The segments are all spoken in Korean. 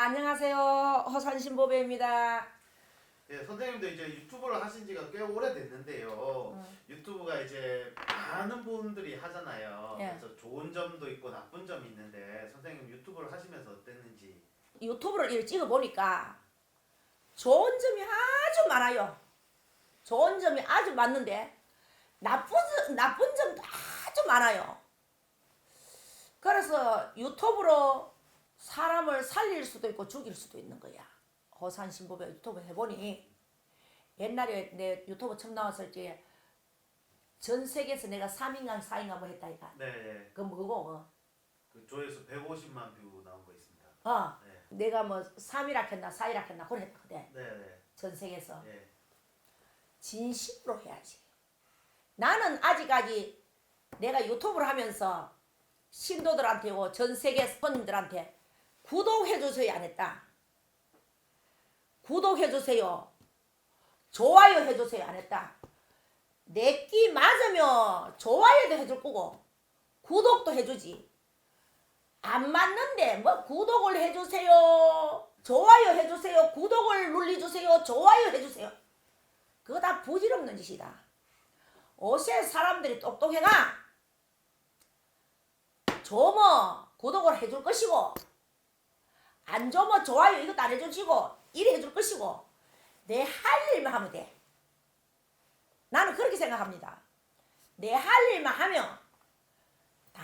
안녕하세요. 허산신보배입니다. 예, 선생님도 이제 유튜브를 하신 지가 꽤 오래됐는데요. 유튜브가 이제 많은 분들이 하잖아요. 예. 그래서 좋은 점도 있고 나쁜 점이 있는데 선생님 유튜브를 하시면서 어땠는지. 유튜브를 이렇게 찍어보니까 좋은 점이 아주 많아요. 좋은 점이 아주 많는데 나쁜, 점- 나쁜 점도 아주 많아요. 그래서 유튜브로 사람을 살릴 수도 있고 죽일 수도 있는 거야. 허산신보배 유튜브 해보니 옛날에 내 유튜브 처음 나왔을 때 전 세계에서 내가 3인강 4인강 뭐 했다 이가. 네, 네. 그 뭐고? 그 조회수 150만 뷰 나온 거 있습니다. 어. 네, 내가 뭐 3이라 했나 4이라 했나 그랬거든. 네, 네. 전 세계에서. 예. 진심으로 해야지. 나는 아직까지 내가 유튜브를 하면서 신도들한테 고 전 세계 손님들한테 구독해 주세요 안 했다. 구독해 주세요. 좋아요 해 주세요 안 했다. 내끼 맞으면 좋아요도 해줄 거고 구독도 해주지. 안 맞는데 뭐 구독을 해주세요. 좋아요 해주세요. 구독을 눌러주세요. 좋아요 해주세요. 그거 다 부질없는 짓이다. 어세 사람들이 똑똑해가 줘뭐 구독을 해줄 것이고 안 줘뭐 좋아요 이것도 안 해주시고 이래 해줄 것이고 내 할 일만 하면 돼. 나는 그렇게 생각합니다. 내 할 일만 하면 다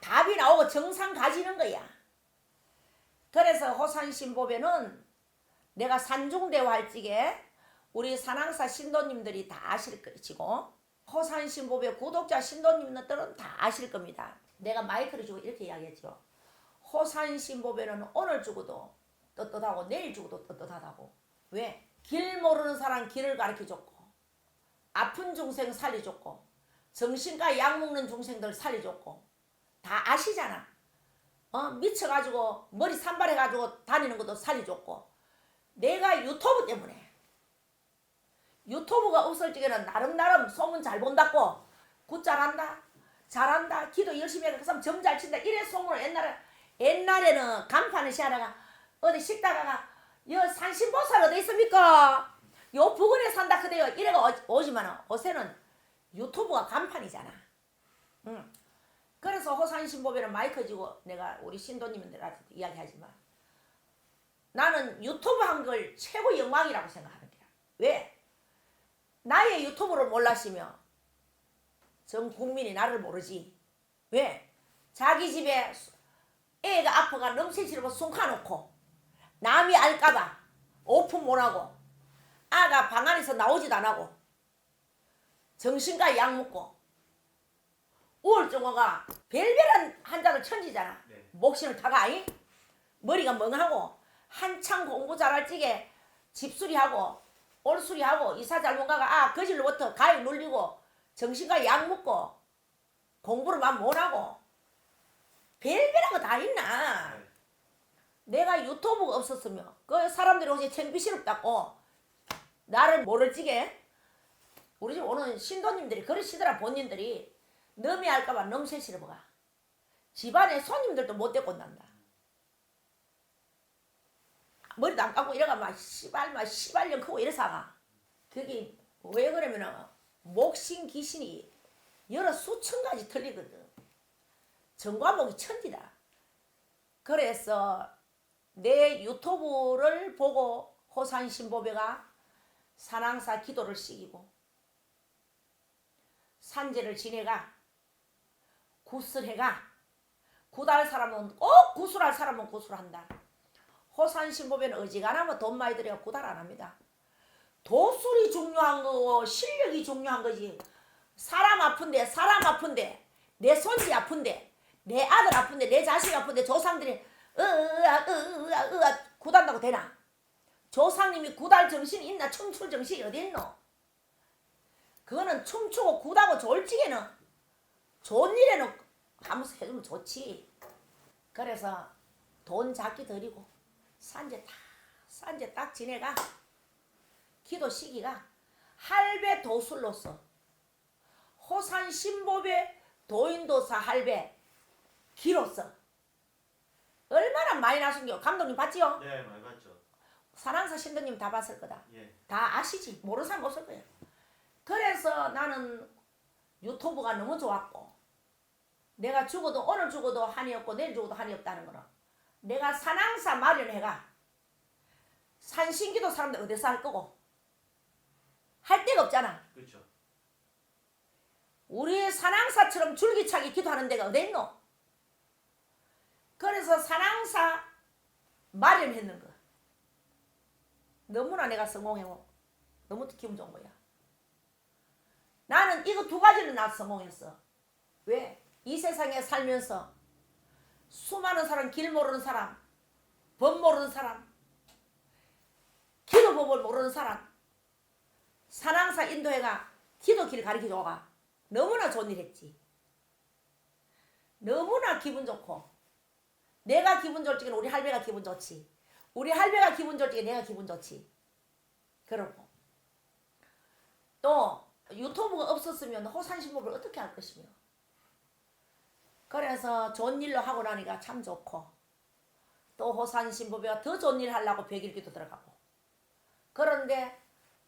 답이 나오고 정상 가지는 거야. 그래서 호산신보배는 내가 산중대화 할 적에 우리 산항사 신도님들이 다 아실 것이고 호산신보배 구독자 신도님들은 다 아실 겁니다. 내가 마이크를 주고 이렇게 이야기했죠. 호산신보배는 오늘 죽어도 떳떳하고 내일 죽어도 떳떳하다고. 왜? 길 모르는 사람 길을 가르쳐줬고 아픈 중생 살려줬고 정신과 약 먹는 중생들 살려줬고 다 아시잖아. 어 미쳐가지고 머리 산발해가지고 다니는 것도 살려줬고 내가 유튜브 때문에 유튜브가 없을 적에는 나름 나름 소문 잘 본다고 굿 잘한다 잘한다 기도 열심히 해가 그 사람 점잘 친다 이래 소문을 옛날에 옛날에는 간판을 시하다가 어디 식당 가가 여 산신보살 어디 있습니까 요 부근에 산다 그래요 이래가 오- 오지만은 요새는 유튜브가 간판이잖아 응. 그래서 호산신보배는 마이크 지고 내가 우리 신도님들한테 이야기하지만 나는 유튜브 한 걸 최고 영광이라고 생각하는 거야 왜? 나의 유튜브를 몰랐으면 전 국민이 나를 모르지. 왜? 자기 집에 수- 애가 아파가 넘치시려고 숨가놓고 남이 알까봐 오픈 못하고 아가 방 안에서 나오지도 안 하고 정신과 약 먹고 우울증어가 별별한 환자를 천지잖아. 네. 목신을 타가 아이 머리가 멍하고 한창 공부 잘할 적에 집수리하고 올수리하고 이사 잘못 가가 아 거질로부터 가위 눌리고 정신과 약 먹고 공부를 막 못하고 별별한 거 다 있나? 네. 내가 유튜브가 없었으면 그 사람들이 혹시 창피스럽다고 나를 모를 적에 우리 집 오는 신도님들이 그러시더라 본인들이. 너미 할까봐 세시를 보가 집안에 손님들도 못 데리고 온단다. 머리도 안 감고 이래가 막 씨발 막 씨발년 크고 이래서가. 그게 왜 그러면은 목신 귀신이 여러 수천 가지 틀리거든 정과목이 천지다 그래서 내 유튜브를 보고 호산신보배가 산항사 기도를 시키고 산재를 지내가 굿을 해가 굿할 사람은 꼭 굿을 할 사람은 굿을 한다. 호산신보배는 어지간하면 돈 많이 들여 굿할 안 합니다. 도술이 중요한 거고 실력이 중요한 거지. 사람 아픈데 사람 아픈데 내 손지 아픈데 내 아들 아픈데 내 자식 아픈데 조상들이 으아 으아 으아 굿한다고 되나? 조상님이 굿할 정신이 있나? 춤출 정신이 어디 있노? 그거는 춤추고 좋을 적에는 좋은 일에는 하면서 해주면 좋지. 그래서 돈 작게 드리고 산재 다 산재 딱 지내가 기도 시기가 할배 도술로서 호산 신법의 도인도사 할배 기로서 얼마나 많이 나순겨 감독님 봤지요? 네, 많이 봤죠. 사랑사 신도님 다 봤을 거다. 예. 다 아시지 모르는 사람 없을 거예요. 그래서 나는 유튜브가 너무 좋았고 내가 죽어도 오늘 죽어도 한이 없고 내일 죽어도 한이 없다는 거는 내가 산항사 마련해가 산신기도 사람들 어디서 할 거고 할 데가 없잖아. 그렇죠. 우리 산항사처럼 줄기차게 기도하는 데가 어디 있노? 그래서 산항사 마련했는 거. 너무나 내가 성공해고 너무 기분 좋은 거야. 나는 이거 두 가지는 나 성공했어. 왜? 이 세상에 살면서 수많은 사람, 길 모르는 사람, 법 모르는 사람, 기도 법을 모르는 사람, 산항사 인도회가 기도 길 가르쳐줘가 너무나 좋은 일 했지. 너무나 기분 좋고 내가 기분 좋을 적에는 우리 할배가 기분 좋지. 우리 할배가 기분 좋을 적에 내가 기분 좋지. 그러고 또 유튜브가 없었으면 호산신법을 어떻게 할 것이며 그래서 좋은 일로 하고 나니까 참 좋고 또 호산신법이가 더 좋은 일 하려고 백일기도 들어가고 그런데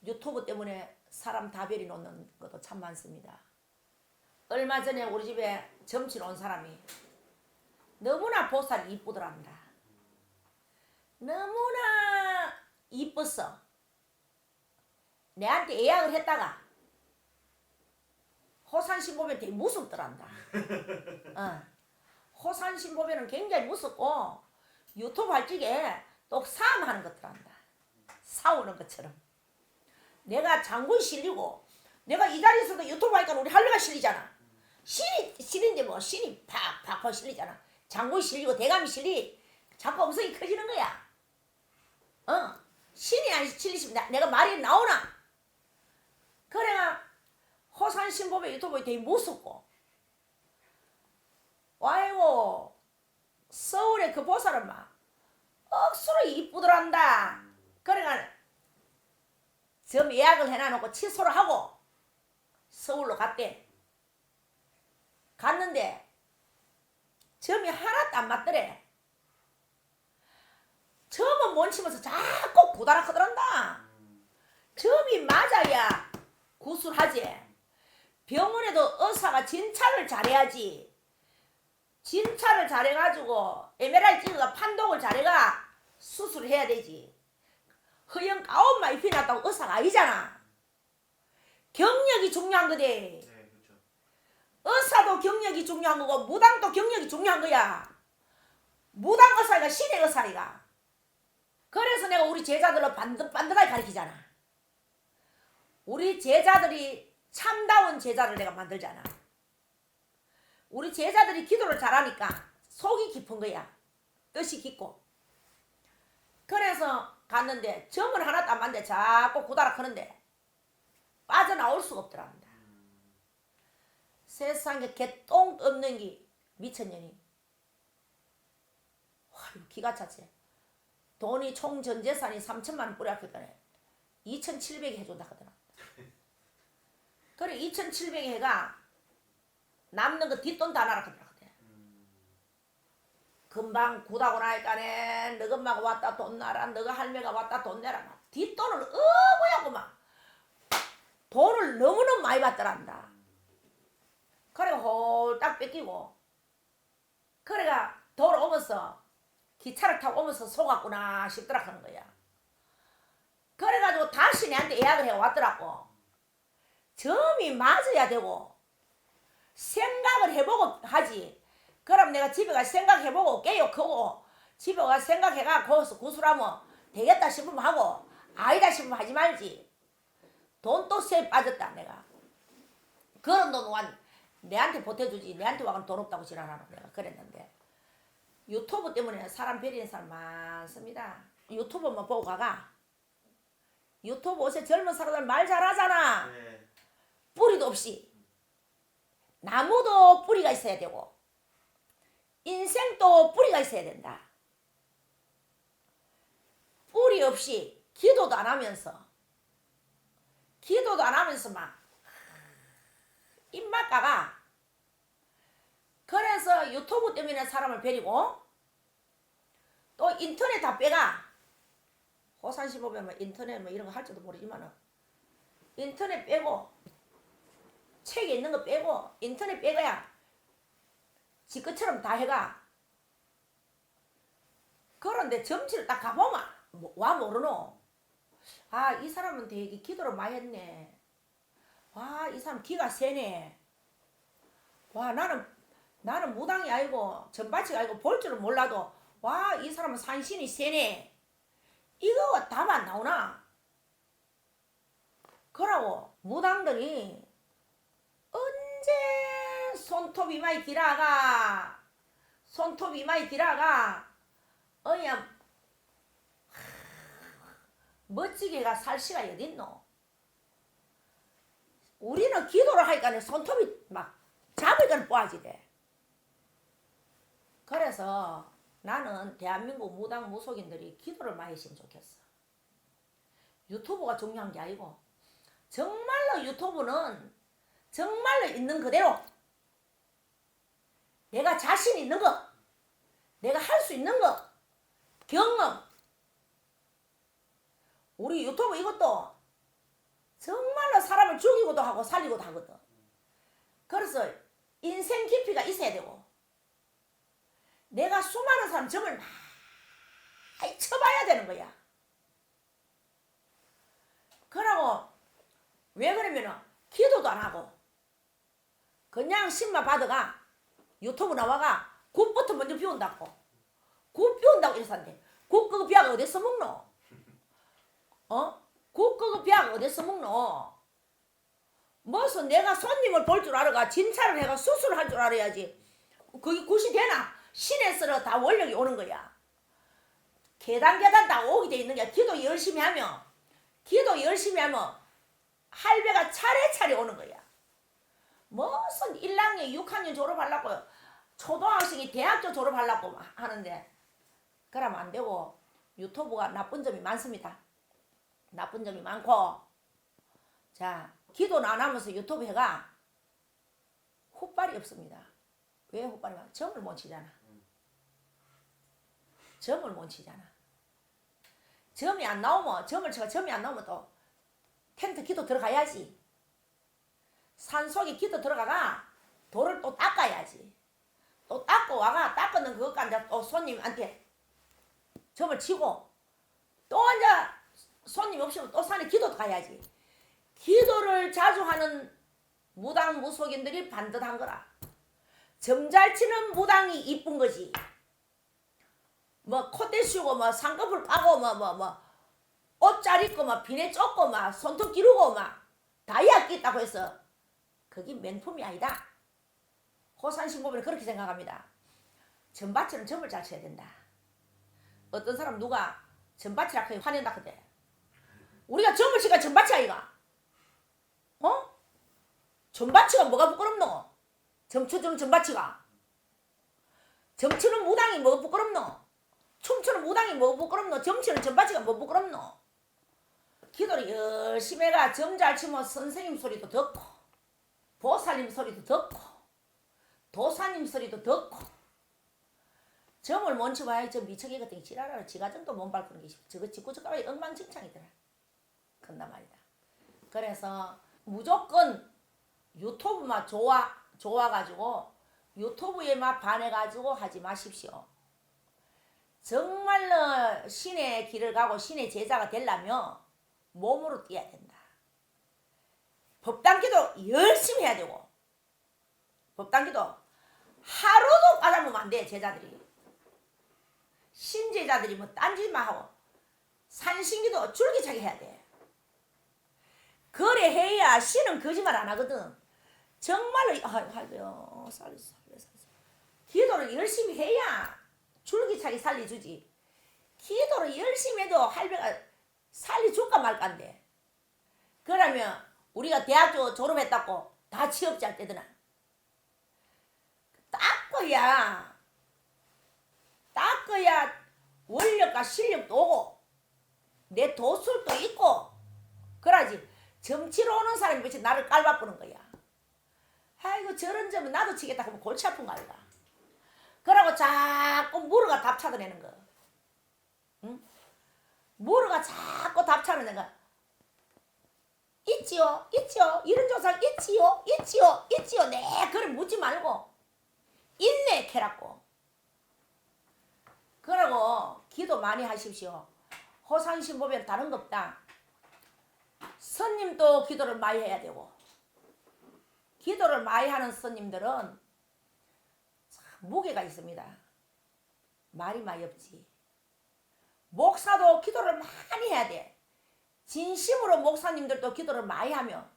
유튜브 때문에 사람 다별이 놓는 것도 참 많습니다. 얼마 전에 우리 집에 점칠 온 사람이 너무나 보살이 이쁘더랍니다. 너무나 이뻤어. 내한테 예약을 했다가 호산신보면 되게 무섭더란다. 어. 호산신보면은 굉장히 무섭고 유튜브 할 적에 또 싸움하는 것들한다. 싸우는 것처럼. 내가 장군 실리고 내가 이 자리에서도 유튜브 하니까 우리 할배가 실리잖아. 신이 실인데 뭐 신이 팍팍팍 실리잖아. 장군 실리고 대감이 실리. 자꾸 음성이 커지는 거야. 어. 신이 안 나- 내가 말이 나오나? 그래가 호산 신법의 유튜브에 되게 무섭고 아이고 서울에 그 보살은 막 억수로 이쁘더란다. 그래가 점 예약을 해놔놓고 취소를 하고 서울로 갔대. 갔는데 점이 하나도 안 맞더래. 점은 못 치면서 자꾸 고다락 하더란다. 점이 맞아야 구술하지. 병원에도 의사가 진찰을 잘해야지. 진찰을 잘해가지고 에메랄 찍어가 판독을 잘해가 수술을 해야 되지. 허영 가온만 입히 났다고 의사가 아니잖아. 경력이 중요한 거대. 의사도 경력이 중요한 거고 무당도 경력이 중요한 거야. 무당 의사가 신의 의사이가. 그래서 내가 우리 제자들을 반듯 반듯하게 가르치잖아. 우리 제자들이 참다운 제자를 내가 만들잖아. 우리 제자들이 기도를 잘하니까 속이 깊은 거야. 뜻이 깊고. 그래서 갔는데 점을 하나도 안 맞는데 자꾸 구다락 하는데 빠져나올 수가 없더랍니다. 세상에 개똥 없는 게 미천년이. 와, 이거 기가 차지. 돈이 총 전 재산이 3천만 원 뿌렸거든. 2,700이 해준다 하더라. 그래 2,700이 해가 남는 거 뒷돈 다 나라 하더라. 금방 구다고 나니까네 너가 엄마가 왔다 돈 나라 너가 할매가 왔다 돈 내라 막 뒷돈을 어부야고 막 돈을 너무너무 많이 받더란다. 그래 홀딱 뺏기고 그래가 돌아오면서 기차를 타고 오면서 속았구나 싶더라 하는 거야. 그래가지고 다시 내한테 예약을 해 왔더라고. 점이 맞아야 되고 생각을 해보고 하지. 그럼 내가 집에 가서 생각해보고 깨요크고 집에 가서 생각해가 거기서 구슬하면 되겠다 싶으면 하고 아니다 싶으면 하지 말지. 돈 또 세 빠졌다 내가. 그런 돈 완 내한테 보태주지 내한테 와가 돈 없다고 지랄하는 내가 그랬는데 유튜브 때문에 사람 베리는 사람 많습니다. 유튜브만 보고 가가. 유튜브 요새 젊은 사람들 말 잘하잖아. 네. 뿌리도 없이. 나무도 뿌리가 있어야 되고 인생도 뿌리가 있어야 된다. 뿌리 없이 기도도 안 하면서 기도도 안 하면서 막 입맛 가가 그래서 유튜브 때문에 사람을 베리고 또 인터넷 다 빼가. 호산시 보면 뭐 인터넷 뭐 이런 거할 줄도 모르지만은 인터넷 빼고 책에 있는 거 빼고 인터넷 빼고야 지 것처럼 다 해가. 그런데 점치를 딱 가보면 뭐- 와 모르노. 아 이 사람은 되게 기도를 많이 했네. 와 이 사람 기가 세네. 와 나는 나는 무당이 아니고 전바치가 아니고 볼 줄은 몰라도 와 이 사람은 산신이 세네. 이거가 답안 나오나? 그러고 무당들이 언제 손톱 이마에 들어가 손톱 이마에 들어가 어야 멋지게가 살 시가 어딨노? 우리는 기도를 하니까 손톱이 막 잡으니까 뽀아지대. 그래서 나는 대한민국 무당 무속인들이 기도를 많이 했으면 좋겠어. 유튜브가 중요한 게 아니고 정말로 유튜브는 정말로 있는 그대로 내가 자신 있는 거 내가 할 수 있는 거 경험 우리 유튜브 이것도 정말로 사람을 죽이고도 하고 살리고도 하거든. 그래서 인생 깊이가 있어야 되고 내가 수많은 사람 점을 많이 쳐봐야 되는 거야. 그러고 왜 그러면은 기도도 안 하고 그냥 신만 받아가 유튜브 나와가 굿부터 먼저 비운다고 굿 비운다고 이랬는데 굿 그거 비약 어디서 먹노? 어? 굿 그거 비약 어디서 먹노? 무슨 내가 손님을 볼 줄 알아가 진찰을 해가 수술을 할줄 알아야지 그게 굿이 되나? 신에서 다 원력이 오는 거야. 계단 계단 다 오게 돼 있는 거야. 기도 열심히 하면 기도 열심히 하면 할배가 차례차례 오는 거야. 무슨 1학년 6학년 졸업하려고 초등학생이 대학교 졸업하려고 막 하는데 그러면 안 되고 유튜브가 나쁜 점이 많습니다. 나쁜 점이 많고. 자 기도는 안 하면서 유튜브 해가 훗발이 없습니다. 왜 훗발이 많아? 점을 못 치잖아 점을 못 치잖아. 점이 안 나오면 점을 쳐가 점이 안 나오면 또 텐트 기도 들어가야지. 산 속에 기도 들어가가 돌을 또 닦아야지. 또 닦고 와가 닦는 그것 간다 또 손님한테 점을 치고 또 앉아 손님 없으면 또 산에 기도 가야지. 기도를 자주 하는 무당 무속인들이 반듯한 거라. 점잘 치는 무당이 이쁜 거지 뭐 콧대 씌우고 뭐 쌍꺼풀 까고 뭐뭐뭐 옷잘 입고 막 비내 쫓고 막 손톱 기르고 막 다이아 끼다고 해서 그게 명품이 아니다. 호산신고는 그렇게 생각합니다. 전바치는 점을 잘 쳐야 된다. 어떤 사람 누가 전바치라 하니 화낸다 그대. 우리가 점을 치가 전바치 아이가. 어? 전바치가 뭐가 부끄럽노? 점 쳐주는 전바치가. 점 치는 무당이 뭐가 부끄럽노? 무당이 뭐 부끄럽노? 점치는 전바지가 뭐 부끄럽노? 기도를 열심히 해가 점 잘 치면 선생님 소리도 듣고 보살님 소리도 듣고 도사님 소리도 듣고 점을 못 치봐야 저 미척이 같은 게 지랄하러 지가 정도 못 밟는 게 저거 짓고 저까지 엉망진창이더라 그런단 말이다 그래서 무조건 유튜브만 좋아 좋아가지고 유튜브에만 반해가지고 하지 마십시오 정말로 신의 길을 가고 신의 제자가 되려면 몸으로 뛰어야 된다. 법당기도 열심히 해야 되고 법당기도 하루도 까다보면 안 돼, 제자들이. 신제자들이 뭐 딴짓만 하고 산신기도 줄기차게 해야 돼. 그래 해야 신은 거짓말 안 하거든. 정말로 아, 할배요. 살리 살리 살리. 기도를 열심히 해야 줄기차게 살려주지. 기도를 열심히 해도 할배가 살려줄까 말까인데. 그러면 우리가 대학교 졸업했다고 다 취업자 할 때더나. 닦아야, 닦아야 원력과 실력도 오고, 내 도술도 있고, 그러지. 점치러 오는 사람이 며칠 나를 깔바꾸는 거야. 아이고, 저런 점은 나도 치겠다 하면 골치 아픈 거 아이가. 그러고 자꾸 물어가 답 찾아내는 거. 뭐르가 자꾸 답차는 내가 있지요 있지요 이런 조상 있지요 있지요 있지요. 네 그걸 묻지 말고 있네 캐라고. 그러고 기도 많이 하십시오. 호산신 보면 다른 거 없다. 스님도 기도를 많이 해야 되고 기도를 많이 하는 스님들은 참 무게가 있습니다 말이 많이 없지 목사도 기도를 많이 해야 돼 진심으로 목사님들도 기도를 많이 하면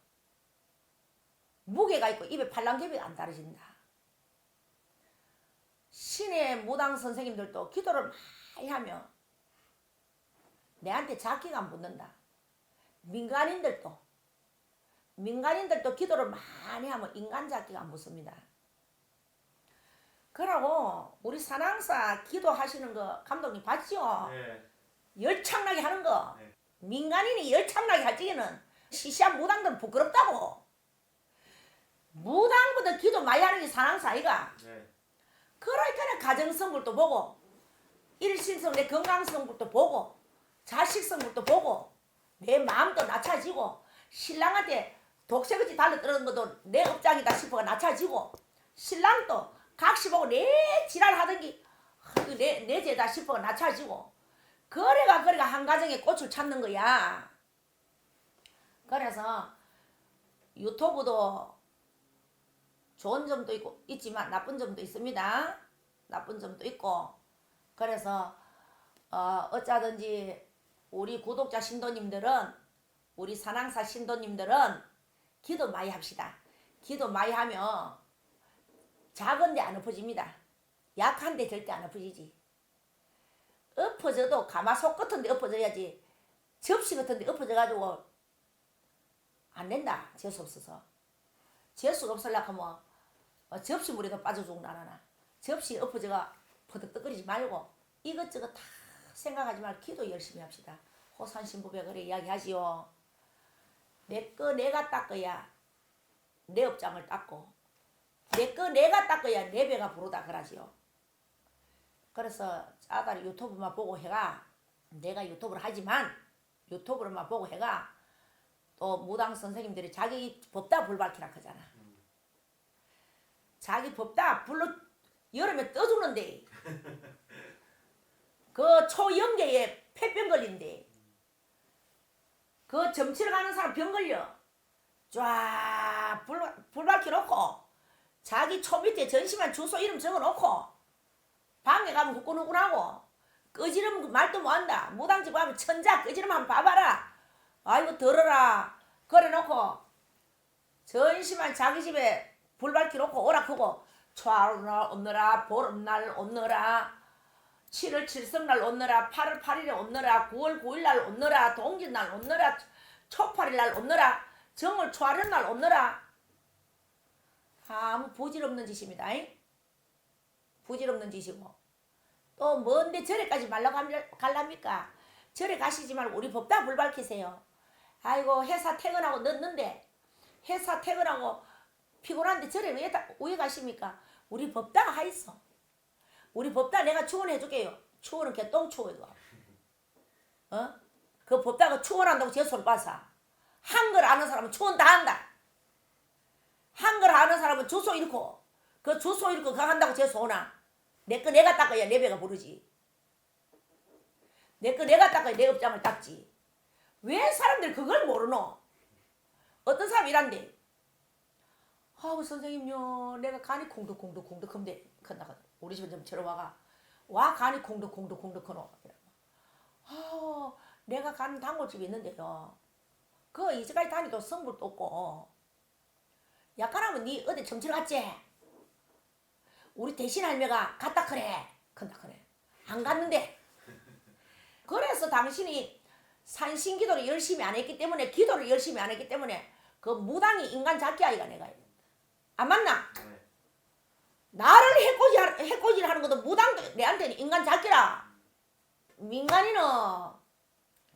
무게가 있고 입에 팔랑개비가 안 떨어진다. 신의 무당 선생님들도 기도를 많이 하면 내한테 자기가 안 붙는다. 민간인들도 민간인들도 기도를 많이 하면 인간 자기가 안 붙습니다. 그러고 우리 산항사 기도하시는 거 감독님 봤죠? 네. 열창나게 하는 거 네. 민간인이 열창나게 할 적에는 시시한 무당들은 부끄럽다고 무당보다 기도 많이 하는 게 사랑사이가 네. 그러니까 가정성불도 보고 일신성 내 건강성불도 보고 자식성불도 보고 내 마음도 낮춰지고 신랑한테 독새같이 달려들는 것도 내 업장이다 싶어가 낮춰지고 신랑도 각시 보고 내 지랄하던 게내 내 죄다 싶어가 낮춰지고 그래가 그래가 한 가정에 꽃을 찾는 거야. 그래서 유튜브도 좋은 점도 있고 있지만 나쁜 점도 있습니다. 나쁜 점도 있고 그래서 어, 어쩌든지 우리 구독자 신도님들은 우리 산항사 신도님들은 기도 많이 합시다. 기도 많이 하면 작은데 안 엎어집니다. 약한데 절대 안 엎어지지. 엎어져도 가마솥 같은 데 엎어져야지 접시 같은 데 엎어져 가지고 안 된다. 재수 없어서. 재수 없으려고 하면 어, 접시 물에도 빠져 죽는 나나. 접시 엎어져가 퍼득떡거리지 말고 이것저것 다 생각하지 말고 기도 열심히 합시다. 호산신부배 그래 이야기하지요. 내 거 내가 닦아야 내 업장을 닦고 내 거 내가 닦아야 내 배가 부르다 그러지요. 그래서 짜다리 유튜브만 보고 해가 내가 유튜브를 하지만 유튜브를만 보고 해가 또 무당 선생님들이 자기 법다 불밝히라 하잖아. 자기 법다 불로 여름에 떠 죽는데 그 초영계에 폐병 걸린대. 그 점치러 가는 사람 병 걸려. 쫙 불 불 밝혀 놓고 자기 초 밑에 전시만 주소 이름 적어 놓고 방에 가면 후끈후끈하고 끄지름 말도 못한다. 무당집 가면 천자 끄지름 한번 봐봐라. 아이고 들어라. 그래 놓고 전시만 자기 집에 불 밝혀 놓고 오라 크고 초하루날 오느라 보름날 오느라 7월 7성날 오느라 8월 8일에 오느라 9월 9일날 오느라 동짓날 오느라 초팔일날 오느라 정월 초하련날 오느라 아무 부질없는 짓입니다. 잉? 부질없는 짓이고 또 뭔데 절에까지 말라고 함- 갈랍니까? 절에 가시지 말고 우리 법당 불 밝히세요. 아이고 회사 퇴근하고 늦는데 회사 퇴근하고 피곤한데 절에 왜, 다- 왜 가십니까? 우리 법당 하 있어. 우리 법당 내가 추원해 줄게요. 추원은 개똥 추워 이거. 어? 그 법당을 추원한다고 재수를 봐서 한글 아는 사람은 추원 다 한다. 한글 아는 사람은 주소 잃고 그 주소 잃고 그거 한다고 재수 오나? 내 거 내가 닦아야 내 배가 부르지. 내 거 내가 닦아야 내 업장을 닦지. 왜 사람들 그걸 모르노? 어떤 사람 이란데 아우 선생님요 내가 간이 콩득콩득콩득한데 큰나가 우리 집에 좀 들어와가 와 간이 콩득콩득콩득하노 아 내가 가는 단골집이 있는데요 그 이제까지 다니도 성불도 없고 약간하면 니 어디 점치러 갔지 우리 대신 할매가 갔다 그래 큰다 그래 안 갔는데 그래서 당신이 산신 기도를 열심히 안 했기 때문에 기도를 열심히 안 했기 때문에 그 무당이 인간 잡기 아이가 내가 안 맞나? 네. 나를 해코지 해코지를 하는 것도 무당도 내한테는 인간 잡기라. 민간인은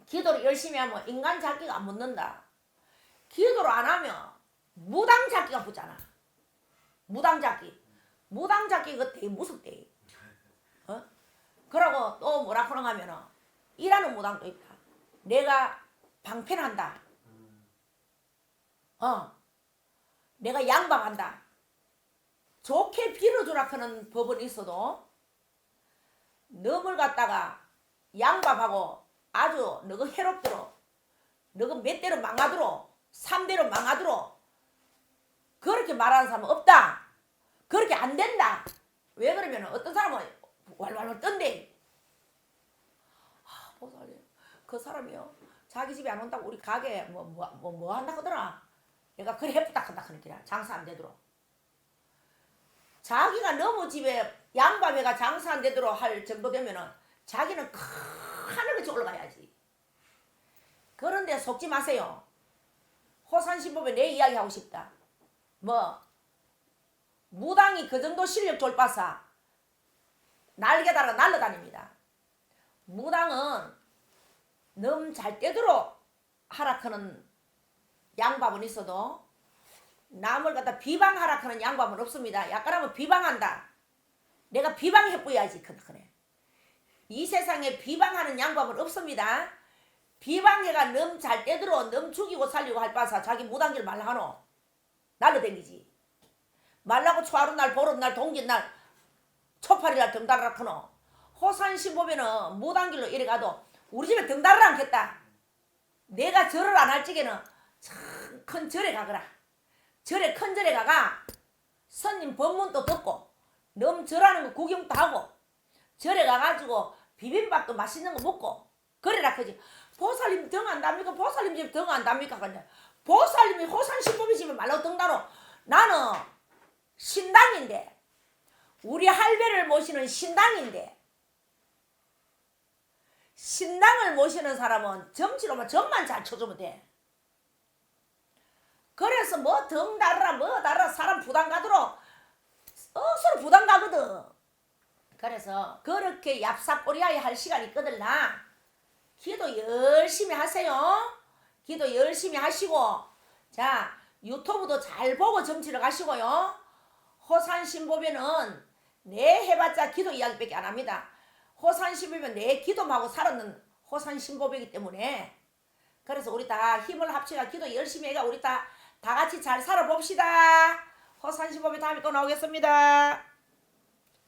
기도를 열심히 하면 인간 잡기가 안 붙는다. 기도를 안 하면 무당 잡기가 붙잖아. 무당 잡기. 무당 잡기 그 되게 무섭대. 어? 그러고 또 뭐라 그러냐면은 일하는 무당도 있다. 내가 방편한다. 어. 내가 양밥한다. 좋게 빌어주라 하는 법은 있어도 너물 갖다가 양밥하고 아주 너가 해롭도록 너가 몇 대로 망하도록 삼대로 망하도록 그렇게 말하는 사람은 없다. 그렇게 안 된다. 왜 그러면 어떤 사람은 왈왈왈 떤대. 아, 보살님. 그 사람이요. 자기 집에 안 온다고 우리 가게 뭐 뭐 뭐 뭐 한다 하더라. 내가 그래 해프다 한다 기라. 장사 안 되도록. 자기가 너무 집에 양밥에가 장사 안 되도록 할 정도 되면은 자기는 큰 하늘같이 올라가야지. 그런데 속지 마세요. 호산신법에 내 이야기 하고 싶다. 뭐 무당이 그 정도 실력 돌파사 날개 달아 날라다닙니다. 무당은 너무 잘 떼도록 하락하는 양밥은 있어도 남을 갖다 비방하라 하는 양밥은 없습니다. 약간하면 비방한다. 내가 비방해 보야지 그네. 이 세상에 비방하는 양밥은 없습니다. 비방해가 너무 잘 떼들어 너무 죽이고 살리고 할 바사 자기 무당길 말라하노. 날로 댕기지. 말라고 초하루 날 보름 날 동짓 날 초파리 날 등달을 하노. 호산시 보면은 무당길로 이래 가도 우리 집에 등달을 않겠다. 내가 절을 안 할 적에는 참 큰 절에 가거라. 절에 큰 절에 가가 손님 법문도 듣고 너무 절하는 거 구경도 하고 절에 가가지고 비빔밥도 맛있는 거 먹고 그래라 그지 보살님 등 안답니까 보살님 집 등 안답니까 근데 보살님이 호산신법이 집에 말로 등다노 나는 신당인데 우리 할배를 모시는 신당인데 신당을 모시는 사람은 점치로만 점만 잘 쳐주면 돼. 그래서 뭐 등 달아라 뭐 달아라 사람 부담 가도록 어 서로 부담 가거든. 그래서 그렇게 얍삽 꼬리하게 할 시간이 있거들나 기도 열심히 하세요. 기도 열심히 하시고 자 유튜브도 잘 보고 점치러 가시고요. 호산신보면은 내 해봤자 기도 이야기밖에 안 합니다. 호산신보면 내 기도하고 살았는 호산신보이기 때문에 그래서 우리 다 힘을 합치가 기도 열심히 해가 우리 다 다 같이 잘 살아봅시다. 호산신보이 다음에 또 나오겠습니다.